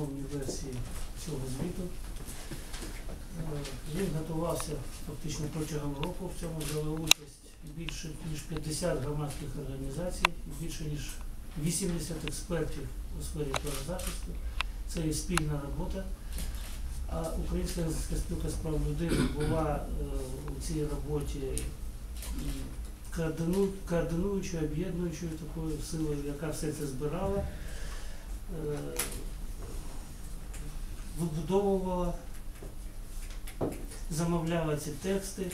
англомовній версії цього звіту. Е, Він готувався фактично протягом року. В цьому взяли участь більше ніж 50 громадських організацій, більше ніж 80 експертів у сфері правозахисту. Це є спільна робота. А Українська спілка з прав людини була е, у цій роботі координуючою, об'єднуючою такою силою, яка все це збирала, е, вибудовувала, замовляла ці тексти,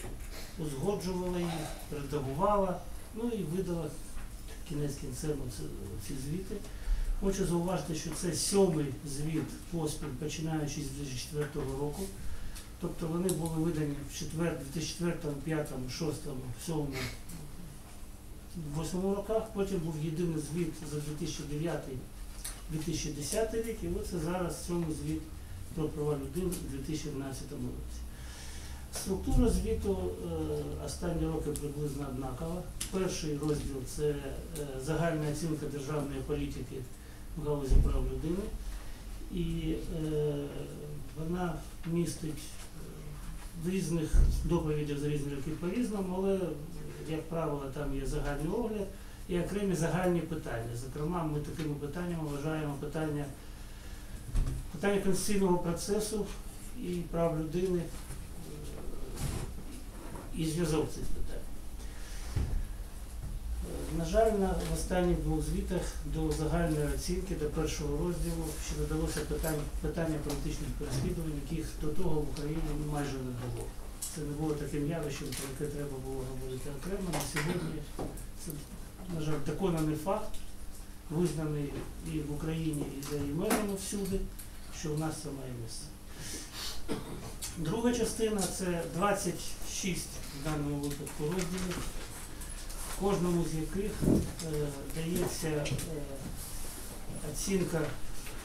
узгоджувала їх, редагувала, ну і видала кінець кінцем ці звіти. Хочу зауважити, що це сьомий звіт поспіль, починаючи з 2004 року. Тобто вони були видані в 4, 2004, 2005, 2006, 2007, 2008 роках. Потім був єдиний звіт за 2009-2010 рік, і оце зараз сьомий звіт про права людини у 2011 році. Структура звіту е, останні роки приблизно однакова. Перший розділ це е, загальна оцінка державної політики в галузі прав людини. І е, вона містить в різних доповідях за різні роки по-різному, але, як правило, там є загальний огляд і окремі загальні питання. Зокрема, ми такими питаннями вважаємо питання, питання конституційного процесу і прав людини е, і зв'язок цих питань. Е, На жаль, на в останніх двох звітах до загальної оцінки, до першого розділу, ще додалося питання, питання політичних переслідувань, яких до того в Україні майже не було. Це не було таким явищем, про яке треба було говорити окремо. На сьогодні це, на жаль, доконаний факт, визнаний і в Україні, і за її межами всюди, що в нас це має місце. Друга частина це 26 в даному випадку розділів, в кожному з яких е, дається е, оцінка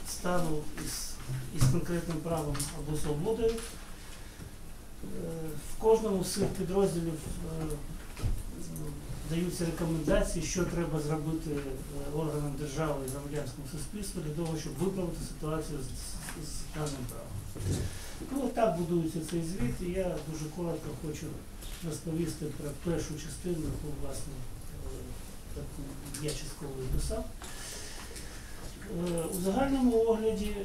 стану із, із конкретним правом або свободою. Е, в кожному з цих підрозділів е, даються рекомендації, що треба зробити е, органам держави і громадянському суспільству для того, щоб виправити ситуацію з, даним правом. Ну, так будується цей звіт, і я дуже коротко хочу розповісти про першу частину, яку, власне, е, я частково писав. Е, У загальному огляді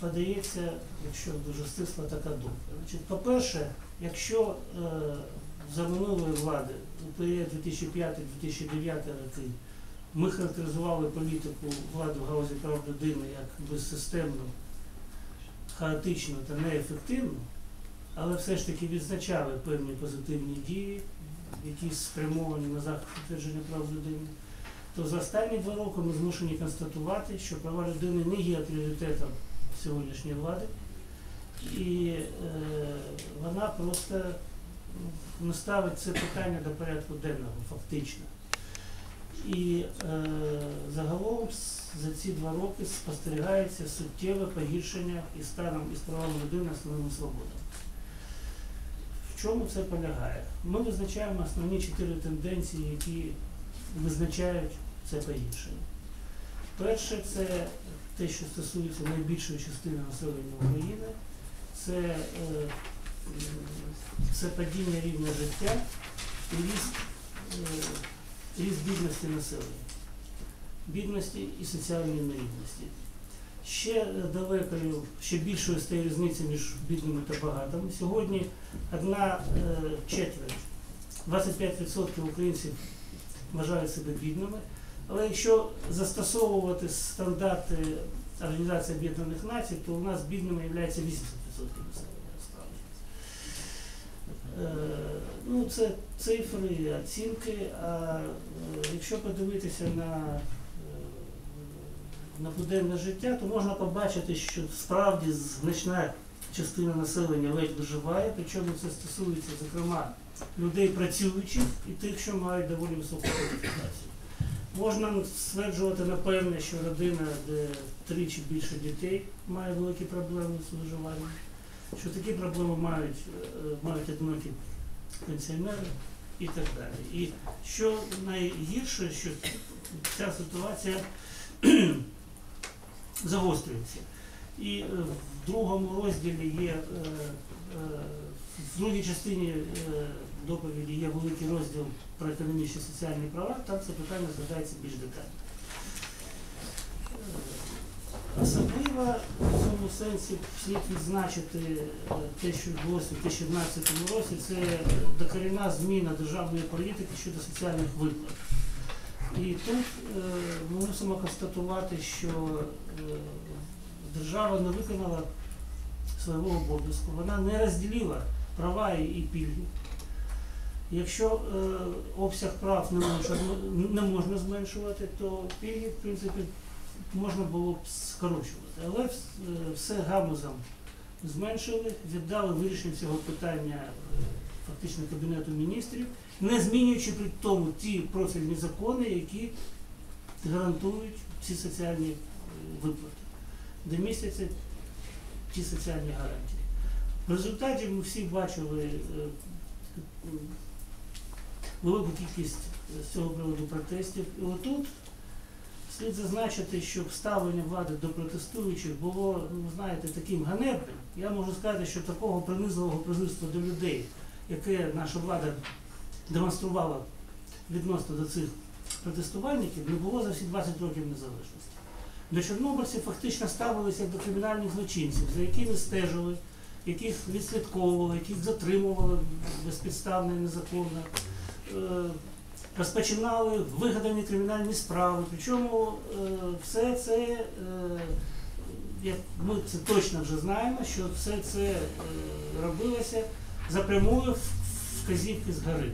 подається, якщо дуже стисла така думка. По-перше, якщо за минулої влади у період 2005-2009 роки ми характеризували політику влади в галузі прав людини як безсистемну, хаотичну та неефективну, але все ж таки відзначали певні позитивні дії, які спрямовані на захист утвердження прав людини, то за останні два роки ми змушені констатувати, що права людини не є пріоритетом сьогоднішньої влади, і е, вона просто ну, не ставить це питання до порядку денного, фактично. І е, загалом за ці два роки спостерігається суттєве погіршення і станом і правами людини основними свободами. В чому це полягає? Ми визначаємо основні чотири тенденції, які визначають це погіршення. Перше, це те, що стосується найбільшої частини населення України, це, е, це падіння рівня життя і ріст, е, ріст бідності населення, бідності і соціальної нерівності. Ще далекою, ще більшою стає різниця між бідними та багатими. Сьогодні одна е, четверть, 25% українців вважають себе бідними. Але якщо застосовувати стандарти Організації Об'єднаних Націй, то у нас бідними є 80% населення Ну, це цифри, оцінки. А е, якщо подивитися на, е, на буденне життя, то можна побачити, що справді значна частина населення ледь виживає, причому це стосується, зокрема, людей працюючих і тих, що мають доволі високу кваліфікацію. Можна стверджувати напевне, що родина, де три чи більше дітей, має великі проблеми з виживанням, що такі проблеми мають, е, мають одинокі пенсіонери і так далі. І що найгірше, що ця ситуація загострюється. І е, в другому розділі є, е, в другій частині доповіді є великий розділ про економічні і соціальні права, там це питання згадається більш детально. Особливо в цьому сенсі слід відзначити е, те, що відбулося у 2011 році, це докорінна зміна державної політики щодо соціальних виплат. І тут е, ми мусимо констатувати, що е, держава не виконала свого обов'язку, вона не розділила права і пільги. Якщо е, обсяг прав не можна, не можна зменшувати, то пільги, в принципі, можна було б скорочувати. Але все гамузом зменшили, віддали вирішення цього питання е, фактично Кабінету міністрів, не змінюючи при тому ті профільні закони, які гарантують ці соціальні е, виплати, де містяться ті соціальні гарантії. В результаті ми всі бачили е, велику кількість з цього приводу протестів. І отут слід зазначити, що ставлення влади до протестуючих було, ну, знаєте, таким ганебним. Я можу сказати, що такого принизливого презирства до людей, яке наша влада демонструвала відносно до цих протестувальників, не було за всі 20 років незалежності. До чорнобильців фактично ставилися до кримінальних злочинців, за якими стежили, яких відслідковували, яких затримували безпідставно і незаконно. Розпочинали вигадані кримінальні справи. Причому е, все це, е, як ми це точно вже знаємо, що все це е, робилося за прямою вказівки згори.